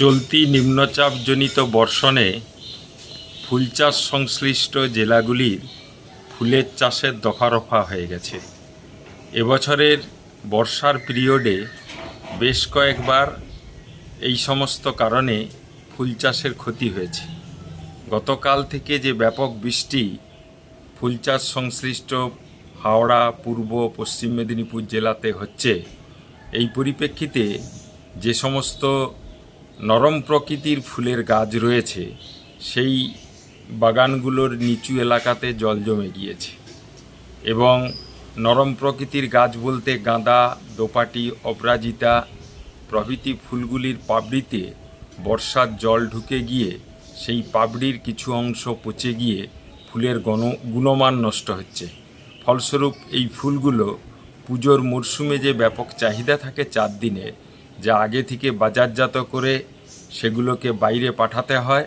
চলতি নিম্নচাপজনিত বর্ষণে ফুল চাষ সংশ্লিষ্ট জেলাগুলির ফুলের চাষের দফারফা হয়ে গেছে। এবছরের বর্ষার পিরিয়ডে বেশ কয়েকবার এই সমস্ত কারণে ফুল চাষের ক্ষতি হয়েছে। গতকাল থেকে যে ব্যাপক বৃষ্টি ফুল চাষ সংশ্লিষ্ট হাওড়া, পূর্ব, পশ্চিম মেদিনীপুর জেলাতে হচ্ছে, এই পরিপ্রেক্ষিতে যে সমস্ত নরম প্রকৃতির ফুলের গাছ রয়েছে, সেই বাগানগুলোর নিচু এলাকাতে জল জমে গিয়েছে এবং নরম প্রকৃতির গাছ বলতে গাঁদা, দোপাটি, অপরাজিতা প্রভৃতি ফুলগুলির পাপড়িতে বর্ষার জল ঢুকে গিয়ে সেই পাপড়ির কিছু অংশ পচে গিয়ে ফুলের গণ, গুণমান নষ্ট হচ্ছে। ফলস্বরূপ এই ফুলগুলো পুজোর মরশুমে যে ব্যাপক চাহিদা থাকে চার দিনে যা আগে থেকে বাজারজাত করে সেগুলোকে বাইরে পাঠাতে হয়।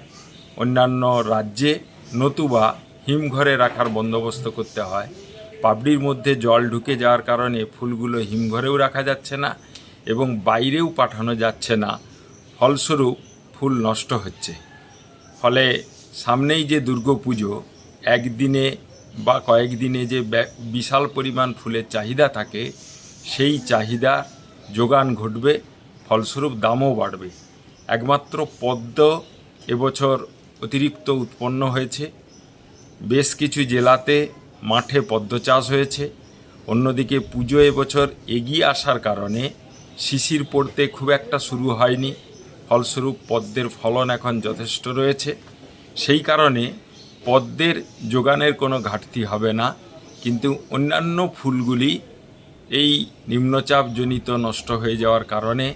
অন্যান্য রাজ্যে নতুবা হিমঘরে রাখার বন্দোবস্ত করতে হয়। পাবড়ির মধ্যে জল ঢুকে যাওয়ার কারণে ফুলগুলো হিমঘরেও রাখা যাচ্ছে না এবং বাইরেও পাঠানো যাচ্ছে না। ফলস্বরূপ ফুল নষ্ট হচ্ছে। ফলে সামনেই যে দুর্গাপুজো, একদিনে বা কয়েকদিনে যে বিশাল পরিমাণ ফুলের চাহিদা থাকে, সেই চাহিদা যোগান ঘটবে। ফলস্বরূপ দামও বাড়বে। একমাত্র পদ্ম এবছর অতিরিক্ত উৎপন্ন হয়েছে। বেশ কিছু জেলাতে মাঠে পদ্ম চাষ হয়েছে। অন্যদিকে পুজো এবছর এগিয়ে আসার কারণে শিশির পড়তে খুব একটা শুরু হয়নি। ফলস্বরূপ পদ্মের ফলন এখন যথেষ্ট রয়েছে। সেই কারণে পদ্মের যোগানের কোনো ঘাটতি হবে না। কিন্তু অন্যান্য ফুলগুলি এই নিম্নচাপজনিত নষ্ট হয়ে যাওয়ার কারণে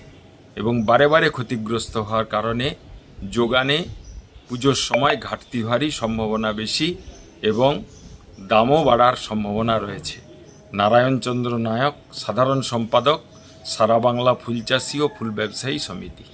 এবং বারে বারে ক্ষতিগ্রস্ত হওয়ার কারণে যোগানে পুজোর সময় ঘাটতি হওয়ারই সম্ভাবনা বেশি এবং দামও বাড়ার সম্ভাবনা রয়েছে। নারায়ণচন্দ্র নায়ক, সাধারণ সম্পাদক, সারা বাংলা ফুল চাষি ও ফুল ব্যবসায়ী সমিতি।